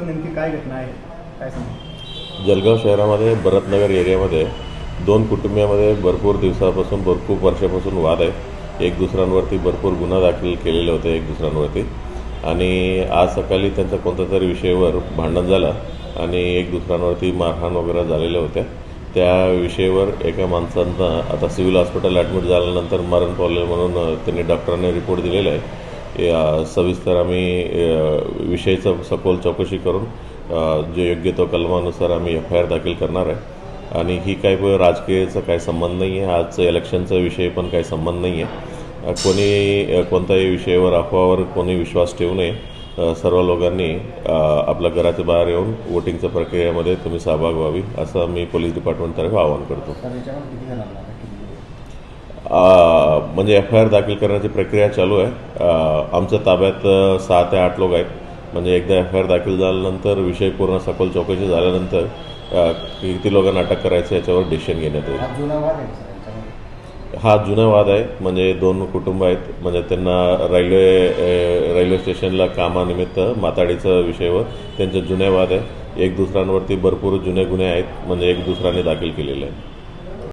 नेमकी काय घटना आहे? काय सांग? जलगाव शहरामध्ये भरतनगर एरियामध्ये दोन कुटुंबियामध्ये भरपूर दिवसापासून भरपूर वर्षापासून वाद आहे. एक दुसऱ्यांवरती भरपूर गुन्हा दाखल केलेले होते एक दुसऱ्यांवरती. आणि आज सकाळी त्यांचा कोणत्या तरी विषयावर भांडण झालं आणि एक दुसऱ्यांवरती मारहाण वगैरे झालेल्या होत्या त्या विषयावर एका माणसांना आता सिव्हिल हॉस्पिटल ॲडमिट झाल्यानंतर मरण पावले म्हणून त्यांनी डॉक्टरांनी रिपोर्ट दिलेला आहे. या सविस्तर आम्ही विषयीचं सखोल चौकशी करून जे योग्य तो कलमानुसार आम्ही एफ आय आर दाखल करणार आहे. आणि ही काही राजकीयचा काय काही संबंध नाही आहे आजचं इलेक्शनचा विषय पण काही संबंध नाही आहे कोणी कोणत्याही विषयावर अफवावर कोणी विश्वास ठेवू नये. सर्व लोकांनी आपल्या घराच्या बाहेर येऊन वोटिंगच्या प्रक्रियेमध्ये तुम्ही सहभाग व्हावी असं मी पोलीस डिपार्टमेंटतर्फे आवाहन करतो. म्हणजे एफ आय आर दाखल करण्याची प्रक्रिया चालू आहे. आमच्या ताब्यात सहा ते आठ लोक आहेत. म्हणजे एकदा एफ आय आर दाखल झाल्यानंतर विषय पूर्ण सखोल चौकशी झाल्यानंतर किती लोकांना अटक करायचं याच्यावर डिसिशन घेण्यात येईल. हा जुना वाद आहे हा म्हणजे दोन कुटुंब आहेत. म्हणजे त्यांना रेल्वे रेल्वे स्टेशनला कामानिमित्त माताडीचं विषयावर त्यांचे जुने वाद आहे. एक दुसऱ्यांवरती भरपूर जुने गुन्हे आहेत. म्हणजे एक दुसऱ्याने दाखल केलेले आहेत.